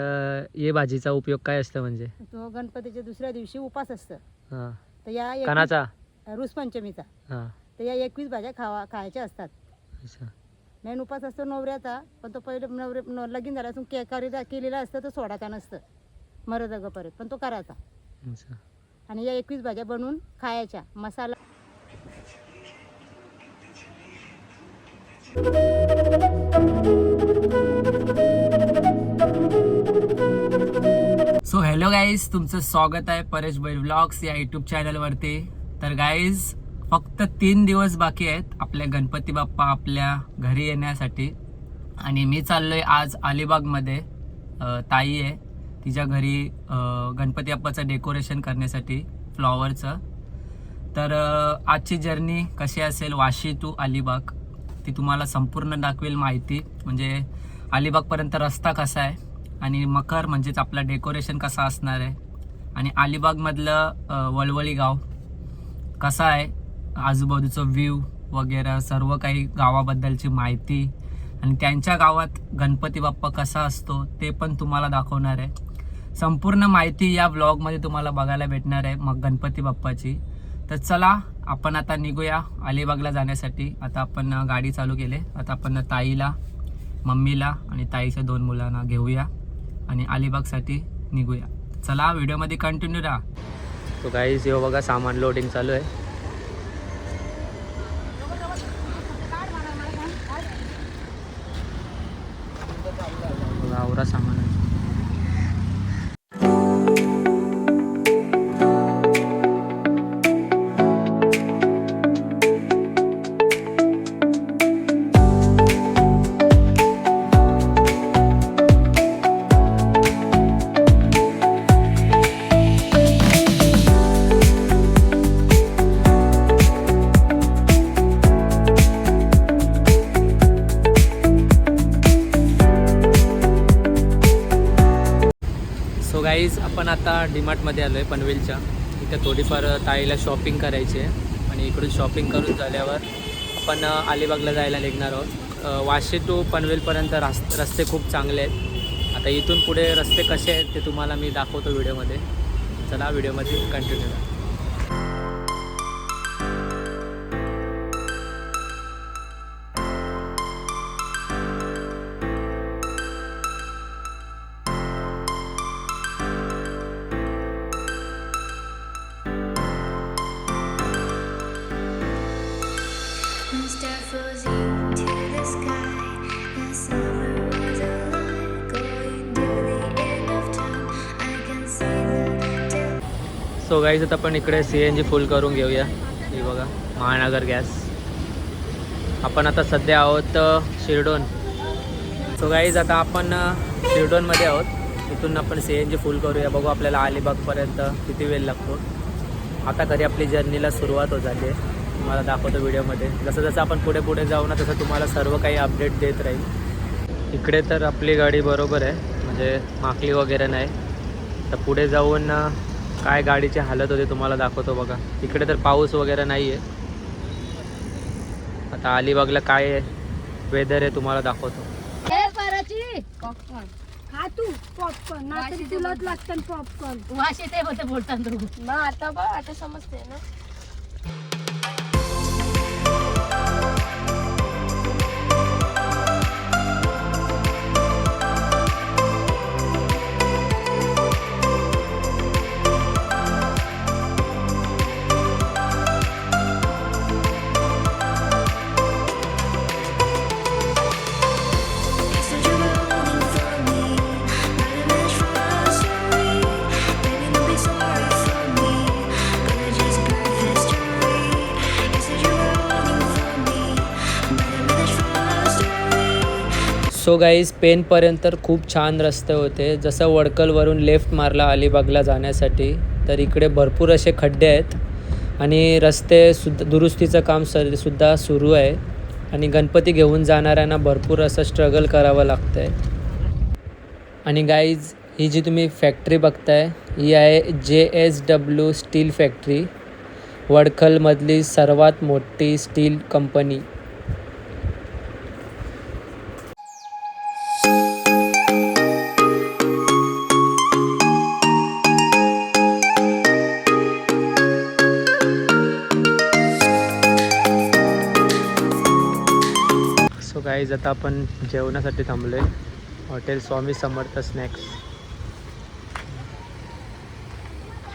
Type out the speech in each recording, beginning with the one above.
तर ये भाजीचा उपयोग काय असतं म्हणजे? तो गणपतीच्या दुसऱ्या दिवशी उपास असतं. हां. तर या एकवीस- कणाचा रुस पंचमीचा. हां. तर या एकवीस भाज्या खावा खायच्या असतात. अच्छा. मेन उपास असतो नवऱ्याचा पण तो पहिले नवरे न- लगीन झाला असून के करी- केलेला असतं तो सोडायचा नसतं मरद परत पण तो करायचा. अच्छा. आणि या एकवीस भाज्या बनवून खायच्या. मसाला हॅलो गाईज तुमचं स्वागत आहे परेश बैल ब्लॉग्स या युट्यूब चॅनलवरती तर गाईज फक्त तीन दिवस बाकी आहेत आपल्या गणपती बाप्पा आपल्या घरी येण्यासाठी. आणि मी चाललोय आज अलिबागमध्ये. ताई आहे. तिच्या घरी गणपती बाप्पाचं डेकोरेशन करण्यासाठी फ्लॉवरचं तर आजची जर्नी कशी असेल वाशी टू अलिबाग ती तुम्हाला संपूर्ण दाखवेल माहिती. म्हणजे अलिबागपर्यंत रस्ता कसा आहे आणि मखर म्हणजेच आपला डेकोरेशन कसा असणार आहे? आणि अलिबागमधलं वळवळी गाव कसं आहे? आजूबाजूचं व्ह्यू वगैरे सर्व काही गावाबद्दलची माहिती आणि त्यांच्या गावात गणपती बाप्पा कसा असतो ते पण तुम्हाला दाखवणार आहे. संपूर्ण माहिती या ब्लॉगमध्ये तुम्हाला बघायला भेटणार आहे मग गणपती बाप्पाची. तर चला आपण आता निघूया अलिबागला जाण्यासाठी. आता आपण गाडी चालू केले. आता आपण ताईला मम्मीला आणि ताईच्या दोन मुलांना घेऊया. आणि अलिबागसाठी निघूया. चला व्हिडिओमध्ये कंटिन्यू राहा. तो काही येऊ बघा सामान लोडिंग चालू आहे. सो गाईज आपण आता डीमार्टमध्ये आलो आहे पनवेलच्या. इथे थोडीफार ताईला शॉपिंग करायची आहे आणि इकडून शॉपिंग करून झाल्यावर आपण अलिबागला जायला निघणार आहोत. वाशे वाशी टू पनवेलपर्यंत रास् रस्ते खूप चांगले आहेत. आता इथून पुढे रस्ते कसे आहेत ते तुम्हाला मी दाखवतो व्हिडिओमध्ये चला व्हिडिओमध्ये कंटिन्यू सो गाईज आता आपण इकडे सी एन जी फुल करून घेऊया. हे बघा महानगर गॅस. आपण आता सध्या आहोत शिरडोन. सो गाईज आता आपण शिर्डोनमध्ये शिरडोनमध्ये आहोत. इथून आपण सी एन जी फुल करूया. बघू आपल्याला अलिबागपर्यंत किती वेळ लागतो. आता खरी आपली जर्नीला सुरुवात होत झाली आहे. तुम्हाला दाखवतो व्हिडिओमध्ये. जसं जसं आपण पुढे पुढे जाऊ ना तसं तुम्हाला सर्व काही अपडेट देत राहील. इकडे तर आपली गाडी बरोबर आहे. म्हणजे माकली वगैरे नाही. तर पुढे जाऊन काय गाडीची हालत होते तुम्हाला दाखवतो बघा. इकडे तर पाऊस वगैरे नाही आहे आता अलिबागला काय वेदर आहे तुम्हाला दाखवतो. ए पराची! पॉपकॉर्न खा तू पॉपकॉर्न ना तरी तुलाच लागतं पॉपकॉर्न वाशी ते होते बोलतात आता बघ आता समजते ना. सो गाईज पेनपर्यंत खूप छान रस्ते होते. जसं वडकलवरून लेफ्ट मारला अलिबागला जाण्यासाठी तर इकडे भरपूर असे खड्डे आहेत. आणि रस्ते सुद्धा दुरुस्तीचं काम सर सुद्धा सुरू आहे. आणि गणपती घेऊन जाणाऱ्यांना भरपूर असं स्ट्रगल करावं लागतं आहे आणि गाईज ही जी तुम्ही फॅक्टरी बघताय ही आहे J S W steel factory वडखलमधली सर्वात मोठी स्टील कंपनी गाईज आता आपण जेवणासाठी थांबलो आहे hotel Swami Samarth snacks.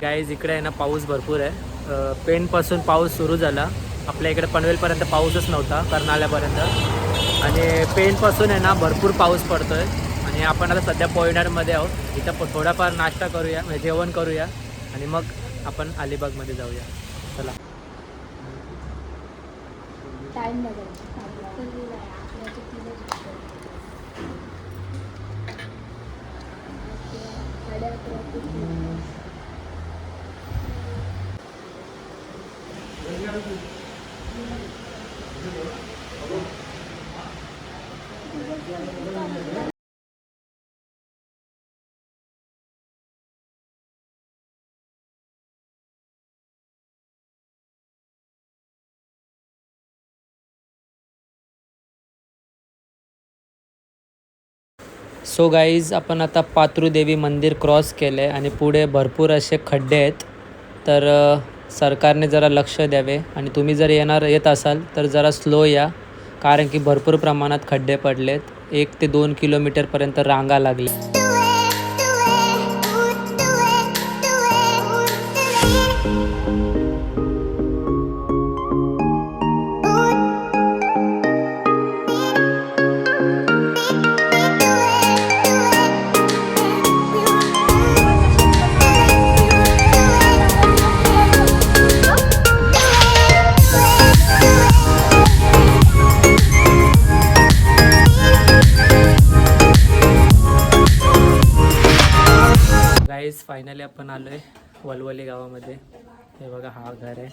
Guys इकडे आहे ना पाऊस भरपूर आहे. पेनपासून पाऊस सुरू झाला. आपल्या इकडे पनवेलपर्यंत पाऊसच नव्हता कर्नाल्यापर्यंत. आणि पेनपासून आहे ना भरपूर पाऊस पडतो आहे आणि आपण आता सध्या पोयनाडमध्ये आहोत. इथं थोडाफार नाश्ता करूया म्हणजे जेवण करूया. आणि मग आपण अलिबागमध्ये जाऊया. चला. टाइम よし。सो गाईज आपण आता पातृदेवी मंदिर क्रॉस केलं आहे आणि पुढे भरपूर असे खड्डे आहेत. तर सरकारने जरा लक्ष द्यावे आणि तुम्ही जर येणार येत असाल तर जरा स्लो या. कारण की भरपूर प्रमाणात खड्डे पडलेत. एक ते दोन किलोमीटरपर्यंत रांगा लागल्या. गावामध्ये. हे बघा हा घर आहे.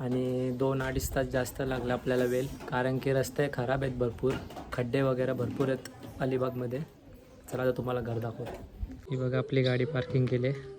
आणि दोन अडीच तास जास्त लागला आपल्याला वेल कारण की रस्ते खराब आहेत भरपूर. खड्डे वगैरे भरपूर आहेत अलिबागमध्ये. चला आता तुम्हाला घर दाखवतो. ही बघा आपली गाडी पार्किंग केली आहे.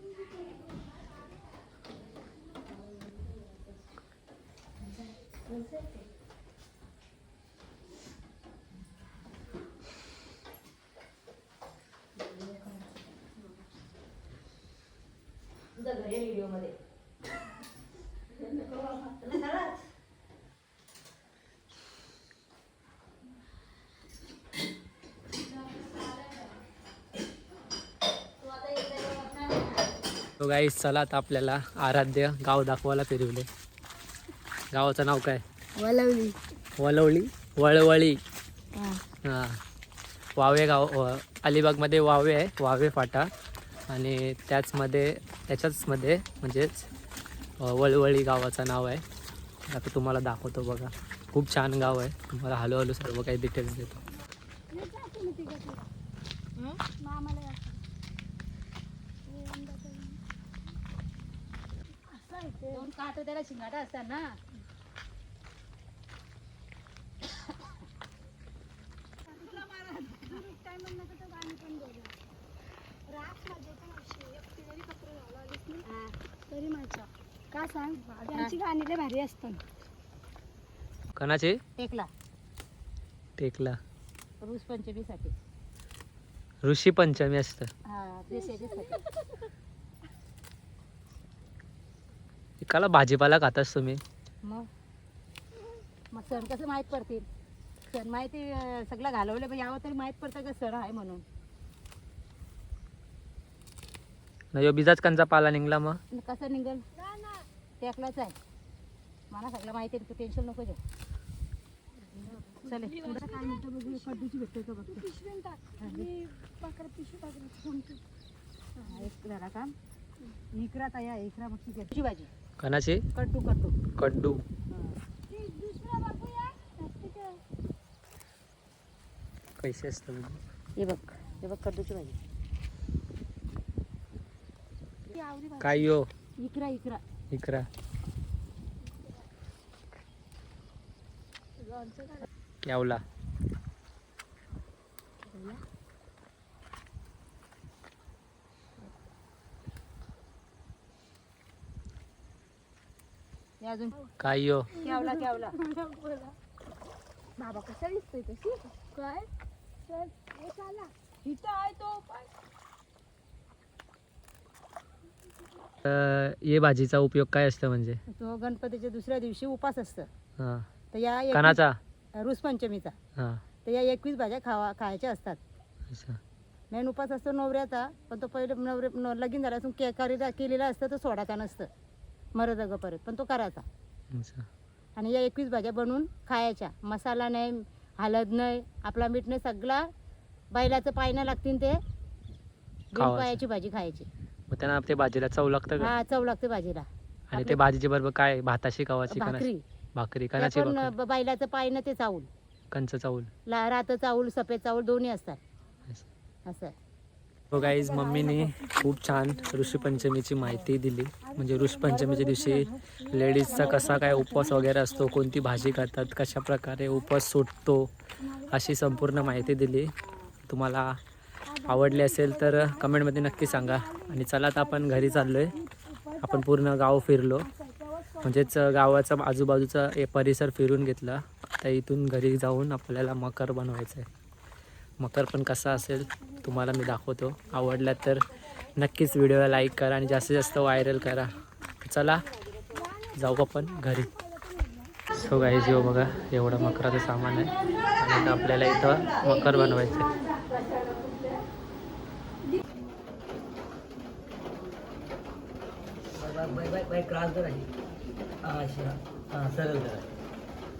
तो गाईज चला आता आपल्याला आराध्य गाव दाखवायला फिरवले. गावाचं नाव काय? वलवली. वलवली? वळवळी. हां. वावे गाव अलिबागमध्ये वावे आहे वावे फाटा. आणि त्याचमध्ये त्याच्याचमध्ये म्हणजेच वळवळी गावाचं नाव आहे. आता तुम्हाला दाखवतो बघा. खूप छान गाव आहे. तुम्हाला हळूहळू सर्व काही डिटेल्स देतो. दोन काट त्याला शिंगाटा असतात ना. सांग. त्यांची गाणी लय भारी असतात. कणाचे? टेकला. टेकला. रुस पंचमीसाठी. ऋषी पंचमी असतं. हा एकाला भाजीपाला खातास तुम्ही? मग? मग सण कसं माहीत पडतील? सण माहिती अं, सगळं घालवलं पण यावं तरी माहीत पडतं का सण आहे म्हणून? न ह्यो बिजाच कंचा पाला निघला मग. आणि कसं निघल? टेकलाच आहे. मला सगळं माहिती आहे तू टेन्शन नको घेऊ. काय म्हणतो बघू कडूची भेटते का बघतो. पिशवी टाक मी पाकर पिशवी टाकली एक जरा काम इकरा तया इकरा मग तुझी भाजी. कणाची? कड्डू दुसरा बापूया कैसे असतं हे बघ हे बघ कड्डूची भाजी. काय यो? इकरा इकरा. इकरा यावला. अजून. काय यो? केवला केवला बाबा कसा दिसतोय तशी? काय? हे इथं आहे तो पण. ये भाजीचा उपयोग काय असतं म्हणजे? तो गणपतीच्या दुसऱ्या दिवशी उपास असतं. हा. तर या एकवीस- कणाचा रुस पंचमीचा. हा. तर या एकवीस भाज्या खावा खायच्या असतात. अच्छा. मेन उपास असतो नवऱ्याचा पण तो पहिले नवरे न- लगीन झाल्यापासून के करी- केलेला असतं तो सोडायचा नसतं. मरद परत पण तो करायचा. अच्छा. आणि या एकवीस भाज्या बनवून खायच्या. मसाला नाही हळद नाही आपला मीठ नाही सगळा बैलाचं पायनं लागतील ते. खावायचं. पायाची भाजी खायची. मग त्यांना ते भाजीला चव लागतं का? हा चव लागते भाजीला. आणि ते भाजीचे बरोबर काय? भाताशी कवाची कणाची भाकरी. भाकरी त्या कणाची पण भाकरी? ब- बैलाचं पायनं ते चावूल कंच चावल ला रात चावूल सफेद चावूल दोन्ही असतात. असं. हो गाईज मम्मीने खूप छान ऋषीपंचमीची माहिती दिली. म्हणजे ऋषीपंचमीच्या दिवशी लेडीजचा कसा काय उपवास वगैरे असतो कोणती भाजी करतात कशा प्रकारे उपवास सुटतो अशी संपूर्ण माहिती दिली. तुम्हाला आवडले असेल तर कमेंटमध्ये नक्की सांगा. आणि चला आता आपण घरी चाललो आहे आपण पूर्ण गाव फिरलो. म्हणजेच गावाचा आजूबाजूचा हे परिसर फिरून घेतला. तर इथून घरी जाऊन आपल्याला मकर बनवायचं आहे मकर पण कसा असेल तुम्हाला मी दाखवतो. आवडला तर नक्कीच व्हिडिओला लाईक करा आणि जास्तीत जास्त व्हायरल करा. चला जाऊ आपण घरी. सो गाईज येऊ बघा एवढं मकराचं सामान आहे. आणि आपल्याला इथं मकर बनवायचं आहे बाय क्रॉस करा हा अशा हां सरळ करा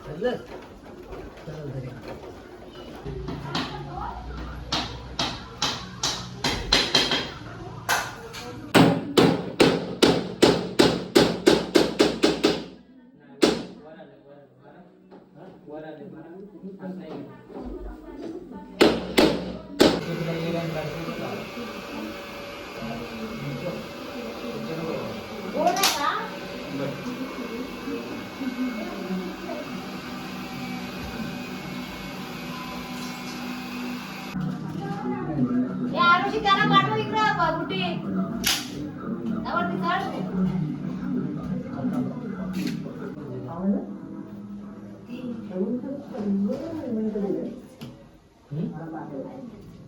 सरळ सरळ करा वर आले वर आले त्याला पाठव इकडं कुठे त्यावर